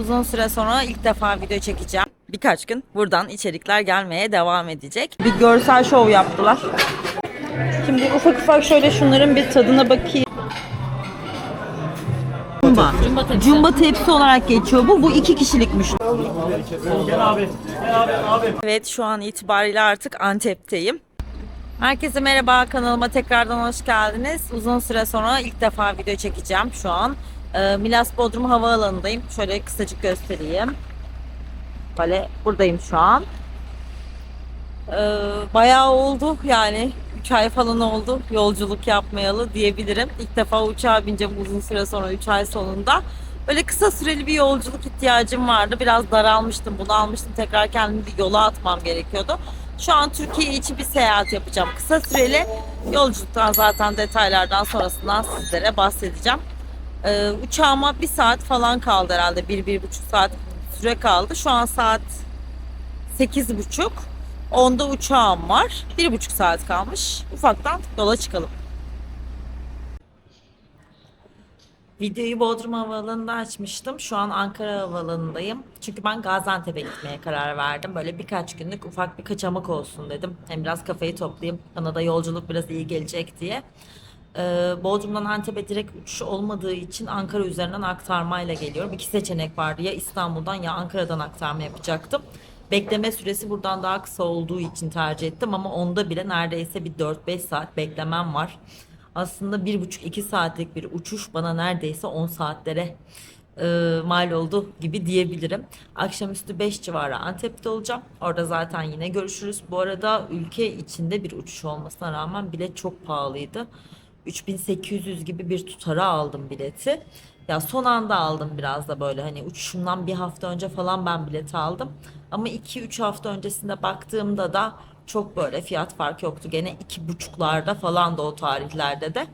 Uzun süre sonra ilk defa video çekeceğim. Birkaç gün buradan içerikler gelmeye devam edecek. Bir görsel şov yaptılar. Şimdi ufak ufak şöyle şunların bir tadına bakayım. Cumba. Cumba tepsi. olarak geçiyor bu. Bu iki kişilikmiş. Evet şu an itibariyle artık Antep'teyim. Herkese merhaba kanalıma tekrardan hoş geldiniz. Uzun süre sonra ilk defa video çekeceğim şu an. Ee, Milas Bodrum Havaalanı'ndayım. Şöyle kısacık göstereyim. Böyle buradayım şu an. Ee, bayağı oldu yani 3 ay falan oldu yolculuk yapmayalı diyebilirim. İlk defa uçağa bineceğim uzun süre sonra 3 ay sonunda. Böyle kısa süreli bir yolculuk ihtiyacım vardı. Biraz daralmıştım, bunu almıştım. Tekrar kendimi bir yola atmam gerekiyordu. Şu an Türkiye içi bir seyahat yapacağım. Kısa süreli yolculuktan zaten detaylardan sonrasından sizlere bahsedeceğim. Ee, uçağıma bir saat falan kaldı herhalde. Bir, bir buçuk saat süre kaldı. Şu an saat sekiz buçuk. Onda uçağım var. Bir buçuk saat kalmış. Ufaktan yola çıkalım. Videoyu Bodrum Havaalanı'nda açmıştım. Şu an Ankara Havaalanı'ndayım. Çünkü ben Gaziantep'e gitmeye karar verdim. Böyle birkaç günlük ufak bir kaçamak olsun dedim. Hem biraz kafayı toplayayım. Bana da yolculuk biraz iyi gelecek diye. Ee, Bodrum'dan Antep'e direkt uçuş olmadığı için Ankara üzerinden aktarmayla geliyorum. İki seçenek vardı. Ya İstanbul'dan ya Ankara'dan aktarma yapacaktım. Bekleme süresi buradan daha kısa olduğu için tercih ettim ama onda bile neredeyse bir 4-5 saat beklemem var. Aslında bir buçuk iki saatlik bir uçuş bana neredeyse 10 saatlere e, mal oldu gibi diyebilirim. Akşamüstü 5 civarı Antep'te olacağım. Orada zaten yine görüşürüz. Bu arada ülke içinde bir uçuş olmasına rağmen bilet çok pahalıydı. 3800 gibi bir tutara aldım bileti. Ya son anda aldım biraz da böyle hani uçuşumdan bir hafta önce falan ben bileti aldım. Ama 2-3 hafta öncesinde baktığımda da çok böyle fiyat farkı yoktu. Gene iki buçuklarda falan da o tarihlerde de.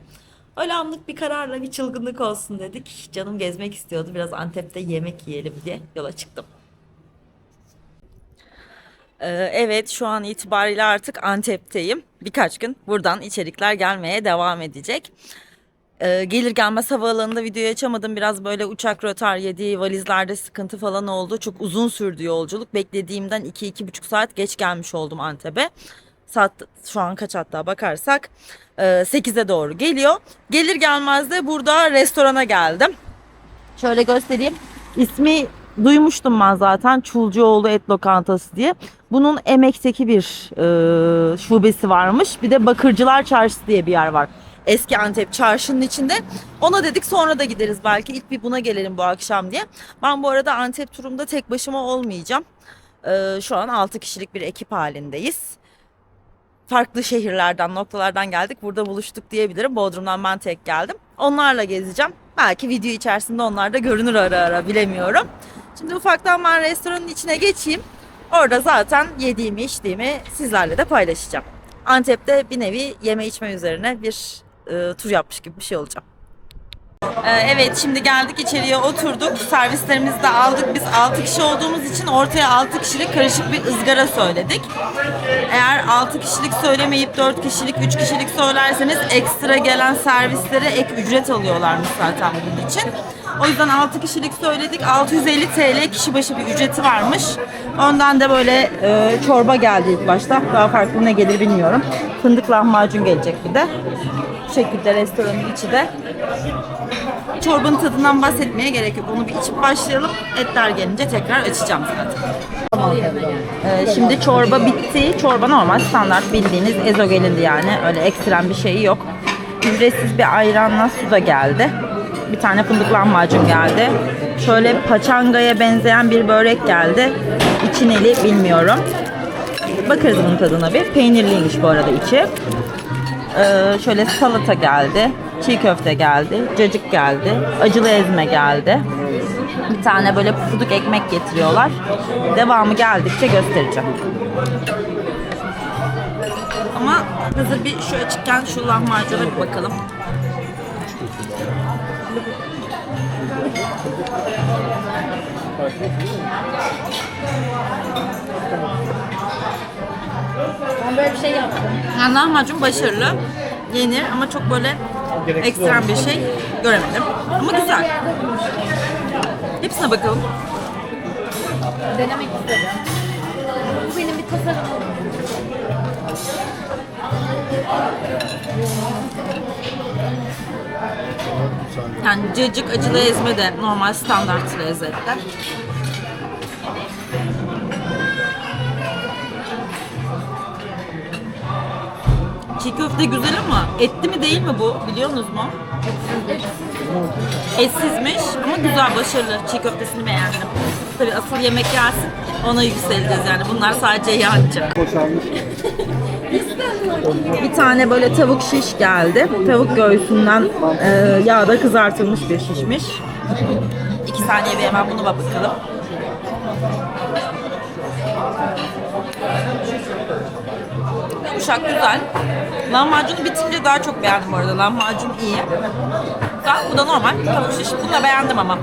Öyle anlık bir kararla bir çılgınlık olsun dedik. Canım gezmek istiyordu. Biraz Antep'te yemek yiyelim diye yola çıktım. Ee, Evet şu an itibariyle artık Antep'teyim. Birkaç gün buradan içerikler gelmeye devam edecek. Ee, gelir gelmez havaalanında videoyu açamadım. Biraz böyle uçak rötar yedi, valizlerde sıkıntı falan oldu. Çok uzun sürdü yolculuk. Beklediğimden 2-2,5 saat geç gelmiş oldum Antep'e. Saat şu an kaç hatta bakarsak e, 8'e doğru geliyor. Gelir gelmez de burada restorana geldim. Şöyle göstereyim. İsmi duymuştum ben zaten Çulcuoğlu Et Lokantası diye. Bunun Emek'teki bir e, şubesi varmış. Bir de Bakırcılar Çarşısı diye bir yer var. Eski Antep çarşının içinde. Ona dedik sonra da gideriz belki. İlk bir buna gelelim bu akşam diye. Ben bu arada Antep turumda tek başıma olmayacağım. E, şu an 6 kişilik bir ekip halindeyiz farklı şehirlerden, noktalardan geldik. Burada buluştuk diyebilirim. Bodrum'dan ben tek geldim. Onlarla gezeceğim. Belki video içerisinde onlar da görünür ara ara bilemiyorum. Şimdi ufaktan ben restoranın içine geçeyim. Orada zaten yediğimi, içtiğimi sizlerle de paylaşacağım. Antep'te bir nevi yeme içme üzerine bir e, tur yapmış gibi bir şey olacağım. Ee, Evet şimdi geldik içeriye oturduk. Servislerimizi de aldık. Biz 6 kişi olduğumuz için ortaya 6 kişilik karışık bir ızgara söyledik. Eğer 6 kişilik söylemeyip 4 kişilik, 3 kişilik söylerseniz ekstra gelen servislere ek ücret alıyorlarmış zaten bunun için. O yüzden 6 kişilik söyledik. 650 TL kişi başı bir ücreti varmış. Ondan da böyle e, çorba geldi ilk başta. Daha farklı ne gelir bilmiyorum. Fındık lahmacun gelecek bir de. Bu şekilde restoranın içi de çorbanın tadından bahsetmeye gerek yok. Onu bir içip başlayalım. Etler gelince tekrar açacağım zaten. Ee, şimdi çorba bitti. Çorba normal standart bildiğiniz ezogelindi yani. Öyle ekstrem bir şeyi yok. Ücretsiz bir ayranla su da geldi. Bir tane fındık lahmacun geldi. Şöyle paçangaya benzeyen bir börek geldi. İçi neli bilmiyorum. Bakarız bunun tadına bir. Peynirliymiş bu arada içi. Ee, şöyle salata geldi. Çiğ köfte geldi. Cacık geldi. Acılı ezme geldi. Bir tane böyle pufuduk ekmek getiriyorlar. Devamı geldikçe göstereceğim. Ama hazır bir şu açıkken şu lahmacuna bir bakalım. Ben böyle bir şey yaptım. Yani lahmacun başarılı. Yenir ama çok böyle ekstrem bir şey göremedim. Ama güzel. Hep hepsine bakalım. Denemek istedim. Bu benim bir tasarımım. Yani cacık acılı ezme de normal standart lezzetler. Çiğ köfte güzel ama etli mi değil mi bu biliyorsunuz mu? Etsizmiş ama güzel başarılı. Çiğ köftesini beğendim. Tabii asıl yemek gelsin ona yükseleceğiz yani. Bunlar sadece yancı. Bir tane böyle tavuk şiş geldi. Tavuk göğsünden e, yağda kızartılmış bir şişmiş. İki saniye bir hemen buna bakalım. Yumuşak güzel. Lahmacunu bitince daha çok beğendim bu arada. Lahmacun iyi. Güzel. Bu da normal tavuk şiş. Bunu da beğendim ama.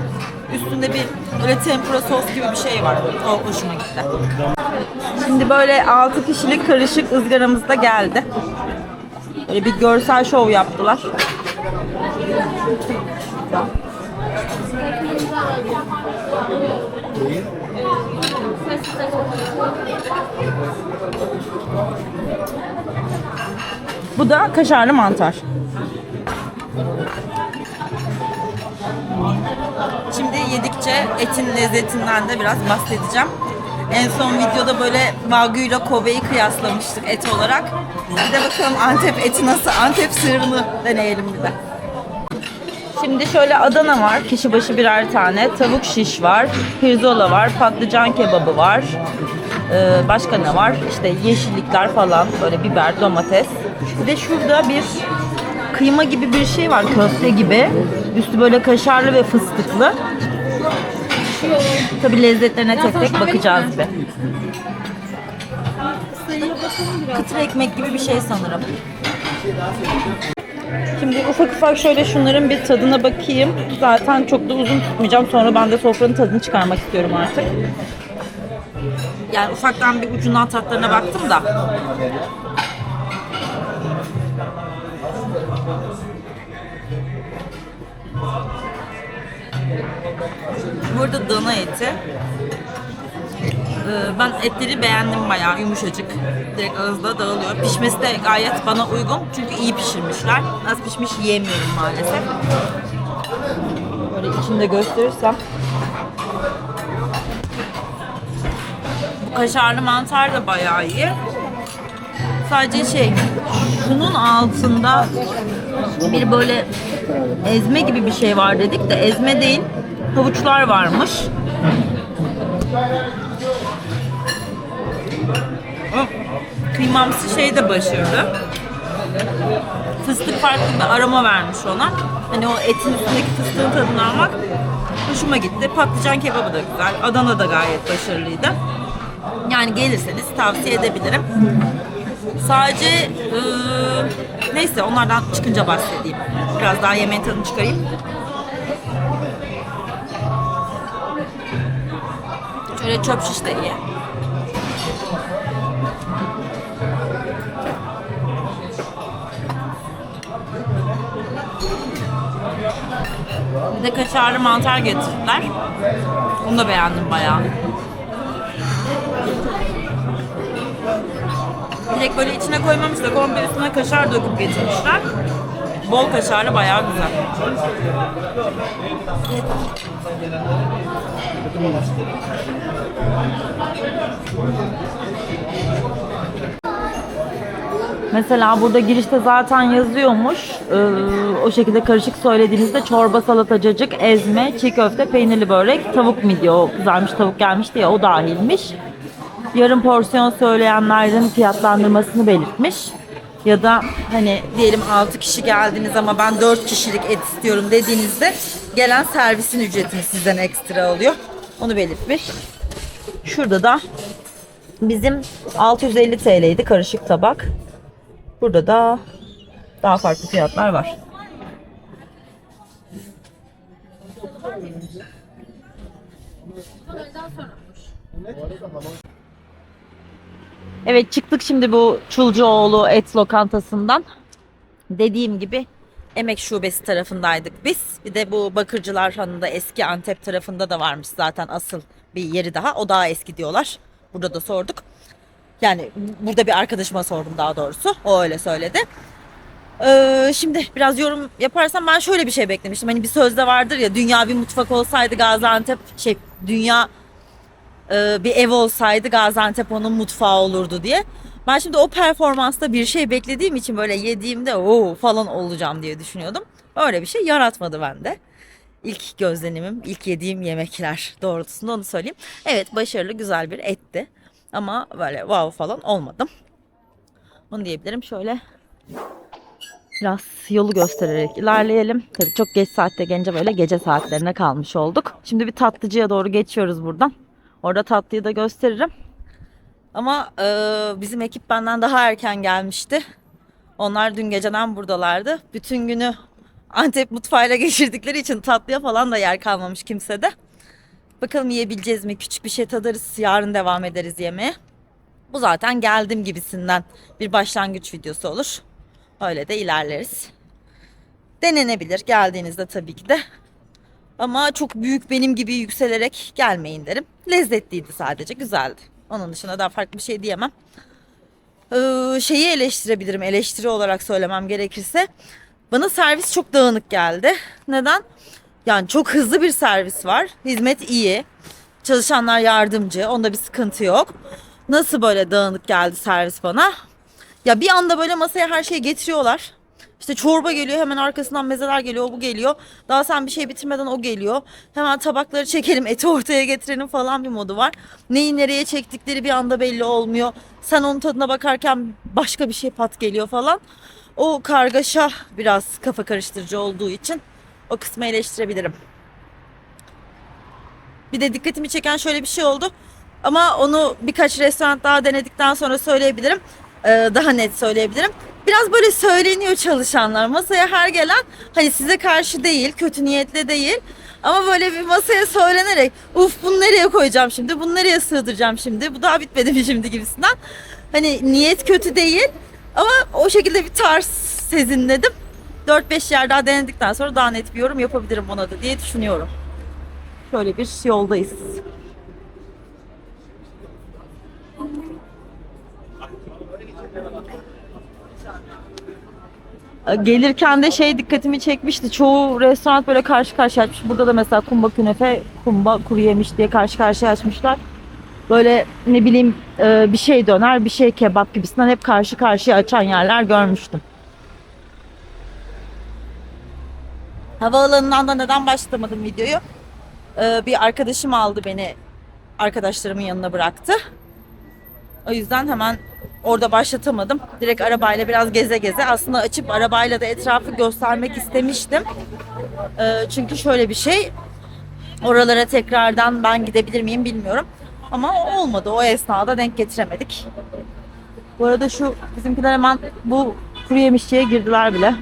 Üstünde bir böyle tempura sos gibi bir şey var. O hoşuma gitti. Şimdi böyle 6 kişilik karışık ızgaramız da geldi. Böyle bir görsel şov yaptılar. Bu da kaşarlı mantar. Yedikçe etin lezzetinden de biraz bahsedeceğim. En son videoda böyle Wagyu ile Kobe'yi kıyaslamıştık et olarak. Bir de bakalım Antep eti nasıl? Antep sığırını deneyelim bir de. Şimdi şöyle Adana var. Kişi başı birer tane. Tavuk şiş var. Pirzola var. Patlıcan kebabı var. Ee, başka ne var? İşte yeşillikler falan. Böyle biber, domates. Bir de şurada bir kıyma gibi bir şey var. Köfte gibi. Üstü böyle kaşarlı ve fıstıklı. Tabi lezzetlerine tek tek bakacağız bir. Kıtır ekmek gibi bir şey sanırım. Şimdi ufak ufak şöyle şunların bir tadına bakayım. Zaten çok da uzun tutmayacağım. Sonra ben de sofranın tadını çıkarmak istiyorum artık. Yani ufaktan bir ucundan tatlarına baktım da. Burada dana eti. Ee, Ben etleri beğendim bayağı yumuşacık. Direkt ağızda dağılıyor. Pişmesi de gayet bana uygun. Çünkü iyi pişirmişler. Az pişmiş yiyemiyorum maalesef. Böyle içinde gösterirsem. Bu kaşarlı mantar da bayağı iyi. Sadece şey, şunun altında bir böyle ezme gibi bir şey var dedik de ezme değil, havuçlar varmış. Kıymamsı şey de başarılı. Fıstık farklı bir aroma vermiş ona. Hani o etin üstündeki fıstığın tadını almak hoşuma gitti. Patlıcan kebabı da güzel. Adana da gayet başarılıydı. Yani gelirseniz tavsiye edebilirim. Sadece eee, neyse onlardan çıkınca bahsedeyim. Biraz daha yemeğin tadını çıkarayım. Şöyle çöp şiş de iyi. Bir de kaşarlı mantar getirdiler. Onu da beğendim bayağı. Direkt böyle içine koymamışlar. Komple üstüne kaşar döküp getirmişler. Bol kaşarlı bayağı güzel. Mesela burada girişte zaten yazıyormuş. Ee, o şekilde karışık söylediğinizde çorba, salata, cacık, ezme, çiğ köfte, peynirli börek, tavuk midye, o kızarmış tavuk gelmişti ya o dahilmiş. Yarım porsiyon söyleyenlerin fiyatlandırmasını belirtmiş. Ya da hani diyelim 6 kişi geldiniz ama ben 4 kişilik et istiyorum dediğinizde gelen servisin ücretini sizden ekstra alıyor. Onu belirtmiş. Şurada da bizim 650 TL'ydi karışık tabak. Burada da daha farklı fiyatlar var. Evet çıktık şimdi bu Çulcuoğlu et lokantasından. Dediğim gibi Emek Şubesi tarafındaydık biz. Bir de bu Bakırcılar Hanı'nda eski Antep tarafında da varmış zaten asıl bir yeri daha. O daha eski diyorlar. Burada da sorduk. Yani burada bir arkadaşıma sordum daha doğrusu. O öyle söyledi. Ee, şimdi biraz yorum yaparsam ben şöyle bir şey beklemiştim. Hani bir sözde vardır ya dünya bir mutfak olsaydı Gaziantep şey dünya e, bir ev olsaydı Gaziantep onun mutfağı olurdu diye. Ben şimdi o performansta bir şey beklediğim için böyle yediğimde o falan olacağım diye düşünüyordum. Öyle bir şey yaratmadı bende. İlk gözlenimim, ilk yediğim yemekler doğrultusunda onu söyleyeyim. Evet başarılı güzel bir etti. Ama böyle wow falan olmadım. Onu diyebilirim. Şöyle biraz yolu göstererek ilerleyelim. Tabii çok geç saatte gelince böyle gece saatlerine kalmış olduk. Şimdi bir tatlıcıya doğru geçiyoruz buradan. Orada tatlıyı da gösteririm. Ama e, bizim ekip benden daha erken gelmişti. Onlar dün geceden buradalardı. Bütün günü Antep mutfağıyla geçirdikleri için tatlıya falan da yer kalmamış kimsede. Bakalım yiyebileceğiz mi? Küçük bir şey tadarız. Yarın devam ederiz yemeğe. Bu zaten geldim gibisinden bir başlangıç videosu olur. Öyle de ilerleriz. Denenebilir geldiğinizde tabii ki de. Ama çok büyük benim gibi yükselerek gelmeyin derim. Lezzetliydi sadece, güzeldi. Onun dışında daha farklı bir şey diyemem. Ee, şeyi eleştirebilirim, eleştiri olarak söylemem gerekirse. Bana servis çok dağınık geldi. Neden? Yani çok hızlı bir servis var. Hizmet iyi. Çalışanlar yardımcı. Onda bir sıkıntı yok. Nasıl böyle dağınık geldi servis bana? Ya bir anda böyle masaya her şeyi getiriyorlar. İşte çorba geliyor hemen arkasından mezeler geliyor bu geliyor. Daha sen bir şey bitirmeden o geliyor. Hemen tabakları çekelim eti ortaya getirelim falan bir modu var. Neyi nereye çektikleri bir anda belli olmuyor. Sen onun tadına bakarken başka bir şey pat geliyor falan. O kargaşa biraz kafa karıştırıcı olduğu için o kısmı eleştirebilirim. Bir de dikkatimi çeken şöyle bir şey oldu. Ama onu birkaç restoran daha denedikten sonra söyleyebilirim. Ee, daha net söyleyebilirim. Biraz böyle söyleniyor çalışanlar. Masaya her gelen hani size karşı değil, kötü niyetle değil. Ama böyle bir masaya söylenerek uf bunu nereye koyacağım şimdi, bunu nereye sığdıracağım şimdi, bu daha bitmedi mi şimdi gibisinden. Hani niyet kötü değil ama o şekilde bir tarz sezinledim. 4-5 yer daha denedikten sonra daha net bir yorum yapabilirim ona da diye düşünüyorum. Şöyle bir yoldayız. Gelirken de şey dikkatimi çekmişti. Çoğu restoran böyle karşı karşıya açmış. Burada da mesela kumba künefe, kumba kuru yemiş diye karşı karşıya açmışlar. Böyle ne bileyim e, bir şey döner, bir şey kebap gibisinden hep karşı karşıya açan yerler görmüştüm. Havaalanından da neden başlamadım videoyu? Ee, bir arkadaşım aldı beni arkadaşlarımın yanına bıraktı. O yüzden hemen orada başlatamadım. Direkt arabayla biraz geze geze aslında açıp arabayla da etrafı göstermek istemiştim. Ee, çünkü şöyle bir şey oralara tekrardan ben gidebilir miyim bilmiyorum. Ama olmadı. O esnada denk getiremedik. Bu arada şu bizimkiler hemen bu kuru yemişçiye girdiler bile.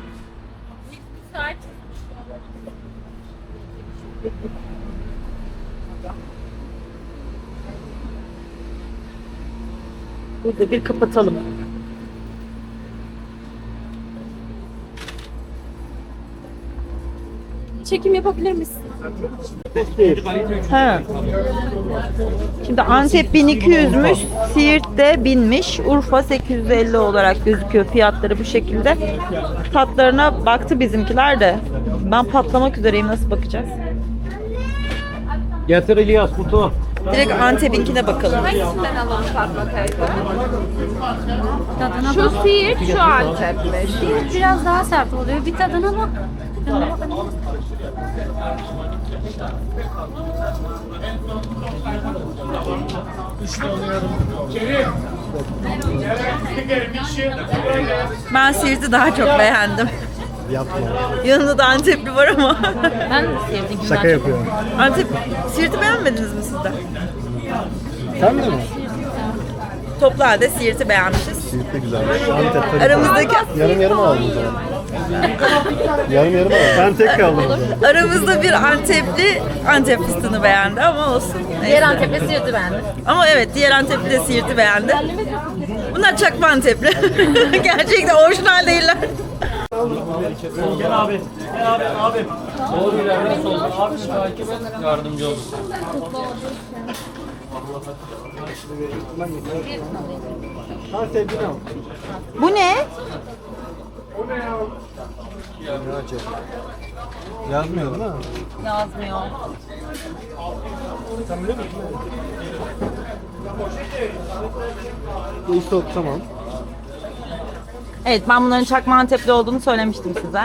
Burada bir kapatalım. Çekim yapabilir misin? He. Şimdi Antep 1200'müş, Siirt de 1000'miş, Urfa 850 olarak gözüküyor fiyatları bu şekilde. Tatlarına baktı bizimkiler de. Ben patlamak üzereyim nasıl bakacağız? Getir İlyas kutu. Direkt Antep'inkine bakalım. Hangisinden alalım Fatma teyze? Şu Siirt, şu Antep'li. Siirt biraz daha sert oluyor. Bir tadına bak. Tadına misin? Ben Siirt'i daha çok beğendim. Yapma. Yanında da Antepli var ama. Ben de sevdim. Şaka yapıyorum. Antep, Siirt'i beğenmediniz mi siz de? Sen de mi? Toplu halde Siirt'i beğenmişiz. Siirt de güzel. Antep tabii. Aramızdaki Yarım yarım aldım o zaman. yarım yarım aldım. Ben tek kaldım. aramızda bir Antepli Antep fıstığını beğendi ama olsun. Neyse. Diğer Antep'le Siirt'i beğendim. Ama evet diğer Antepli de Siirt'i beğendi. Bunlar çakma Antepli. Gerçekten orijinal değiller. Gel abi. Gel abi. Abi. Doğru ileride sol. Abi takip et. Yardımcı olun. Ha sevgili al. Bu ne? Yazmıyor değil mi? Yazmıyor. Bu isot tamam. Evet ben bunların çakma Antepli olduğunu söylemiştim size.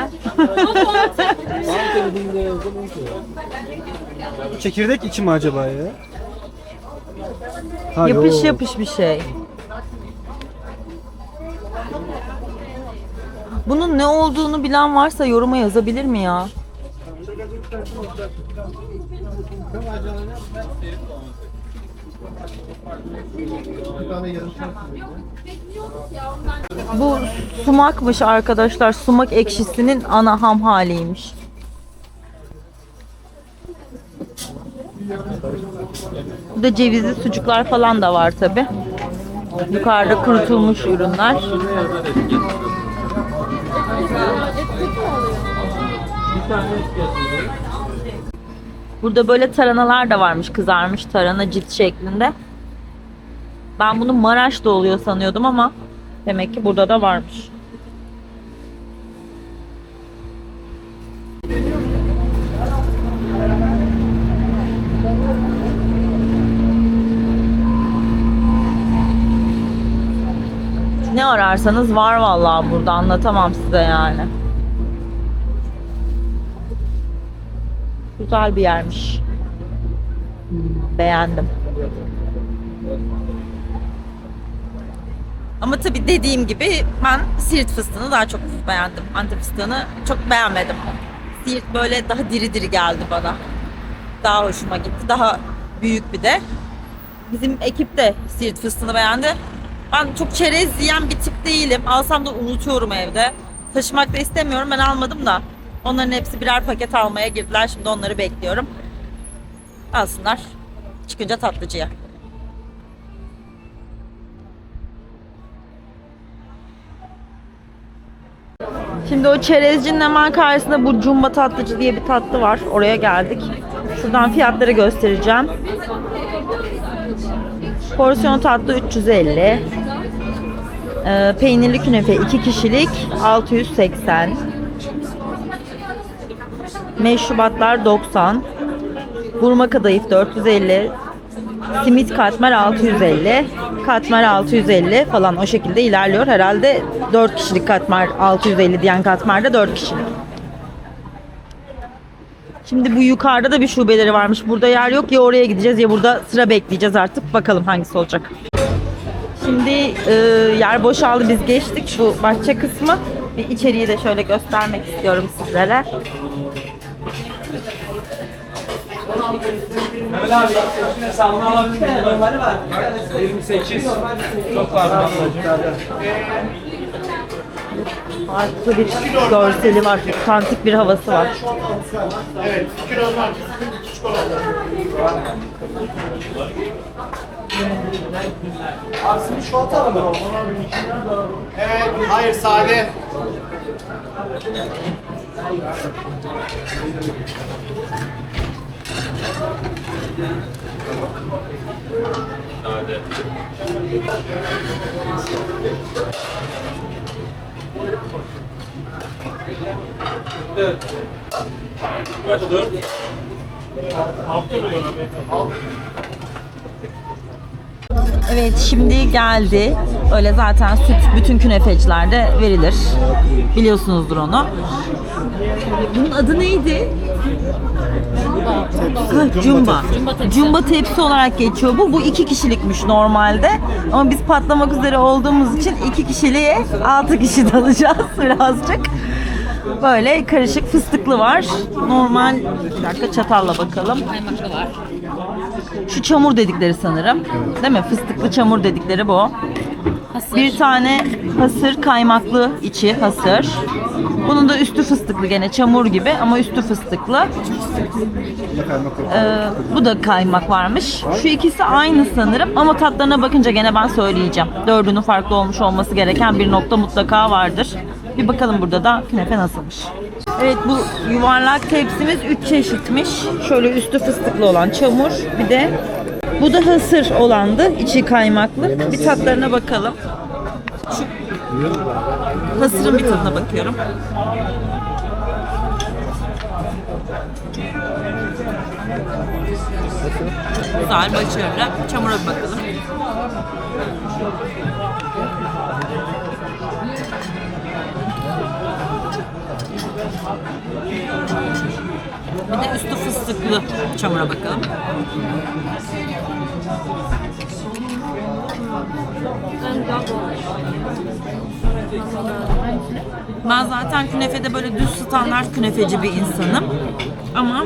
Bu çekirdek içi mi acaba ya? Ha, yapış yok. yapış bir şey. Bunun ne olduğunu bilen varsa yoruma yazabilir mi ya? Bu sumakmış arkadaşlar. Sumak ekşisinin ana ham haliymiş. Burada cevizli sucuklar falan da var tabi. Yukarıda kurutulmuş ürünler. Burada böyle taranalar da varmış kızarmış tarhana cilt şeklinde. Ben bunu Maraş'ta oluyor sanıyordum ama demek ki burada da varmış. Ne ararsanız var vallahi burada anlatamam size yani. Güzel bir yermiş. Beğendim. Ama tabii dediğim gibi ben Siirt fıstığını daha çok beğendim. Antep fıstığını çok beğenmedim. Siirt böyle daha diri diri geldi bana. Daha hoşuma gitti. Daha büyük bir de. Bizim ekip de Siirt fıstığını beğendi. Ben çok çerez yiyen bir tip değilim. Alsam da unutuyorum evde. Taşımak da istemiyorum. Ben almadım da. Onların hepsi birer paket almaya girdiler. Şimdi onları bekliyorum. Alsınlar. Çıkınca tatlıcıya. Şimdi o çerezcinin hemen karşısında bu cumba tatlıcı diye bir tatlı var. Oraya geldik. Şuradan fiyatları göstereceğim. Porsiyon tatlı 350. Ee, peynirli künefe 2 kişilik 680. Meşrubatlar 90. Burma kadayıf 450. Simit katmer 650. Katmer 650 falan o şekilde ilerliyor. Herhalde 4 kişilik katmer 650 diyen katmer de 4 kişilik. Şimdi bu yukarıda da bir şubeleri varmış. Burada yer yok. Ya oraya gideceğiz ya burada sıra bekleyeceğiz artık. Bakalım hangisi olacak. Şimdi e, yer boşaldı. Biz geçtik bu bahçe kısmı. Bir içeriği de şöyle göstermek istiyorum sizlere. Mehmet abi. Hesabını alabilir miyim? 28. Çok var ablacığım. Farklı bir görseli var. Kantik bir havası var. Evet, hayır sade. Evet şimdi geldi. Öyle zaten süt bütün künefecilerde verilir. Biliyorsunuzdur onu. Bunun adı neydi? Ha, Cumba. Cumba tepsi olarak geçiyor bu. Bu iki kişilikmiş normalde. Ama biz patlamak üzere olduğumuz için iki kişiliğe altı kişi dalacağız birazcık. Böyle karışık fıstıklı var. Normal bir dakika çatalla bakalım. Şu çamur dedikleri sanırım. Değil mi? Fıstıklı çamur dedikleri bu. Bir tane hasır kaymaklı içi hasır. Bunun da üstü fıstıklı gene çamur gibi ama üstü fıstıklı. Ee, bu da kaymak varmış. Şu ikisi aynı sanırım ama tatlarına bakınca gene ben söyleyeceğim. Dördünün farklı olmuş olması gereken bir nokta mutlaka vardır. Bir bakalım burada da künefe nasılmış. Evet bu yuvarlak tepsimiz 3 çeşitmiş. Şöyle üstü fıstıklı olan çamur. Bir de bu da hasır olandı. içi kaymaklı. Bir tatlarına bakalım. Şu hasırın bir tadına bakıyorum. Güzel, başarılı. Çamura bir bakalım. Bir de üstü fıstıklı çamura bakalım. Ben zaten künefede böyle düz standart künefeci bir insanım. Ama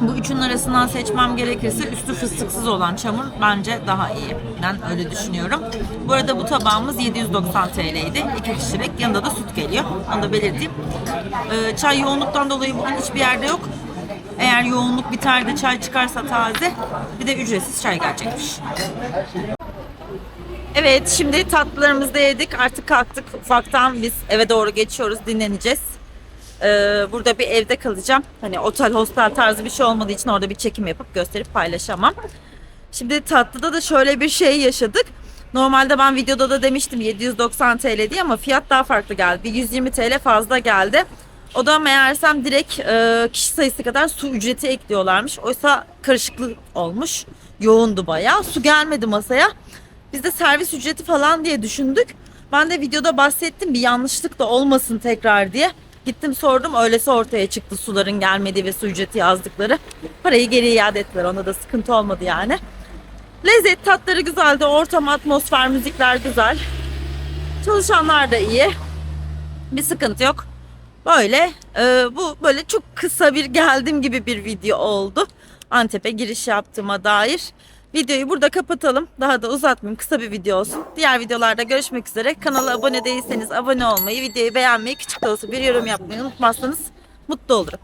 bu üçün arasından seçmem gerekirse üstü fıstıksız olan çamur bence daha iyi. Ben öyle düşünüyorum. Bu arada bu tabağımız 790 TL'ydi. 2 kişilik. Yanında da süt geliyor. Onu da belirteyim. Ee, çay yoğunluktan dolayı bugün hiçbir yerde yok. Eğer yoğunluk biter de çay çıkarsa taze bir de ücretsiz çay gelecekmiş. Evet şimdi tatlılarımızı da yedik. Artık kalktık. Ufaktan biz eve doğru geçiyoruz. Dinleneceğiz. Ee, burada bir evde kalacağım. Hani otel, hostel tarzı bir şey olmadığı için orada bir çekim yapıp gösterip paylaşamam. Şimdi tatlıda da şöyle bir şey yaşadık. Normalde ben videoda da demiştim 790 TL diye ama fiyat daha farklı geldi. Bir 120 TL fazla geldi. O da meğersem direkt e, kişi sayısı kadar su ücreti ekliyorlarmış. Oysa karışıklık olmuş. Yoğundu bayağı. Su gelmedi masaya. Biz de servis ücreti falan diye düşündük. Ben de videoda bahsettim bir yanlışlık da olmasın tekrar diye. Gittim sordum öylesi ortaya çıktı suların gelmediği ve su ücreti yazdıkları. Parayı geri iade ettiler ona da sıkıntı olmadı yani. Lezzet tatları güzeldi. Ortam, atmosfer, müzikler güzel. Çalışanlar da iyi. Bir sıkıntı yok. Böyle e, bu böyle çok kısa bir geldim gibi bir video oldu. Antep'e giriş yaptığıma dair. Videoyu burada kapatalım. Daha da uzatmayayım. Kısa bir video olsun. Diğer videolarda görüşmek üzere. Kanala abone değilseniz abone olmayı, videoyu beğenmeyi, küçük de olsa bir yorum yapmayı unutmazsanız mutlu olurum.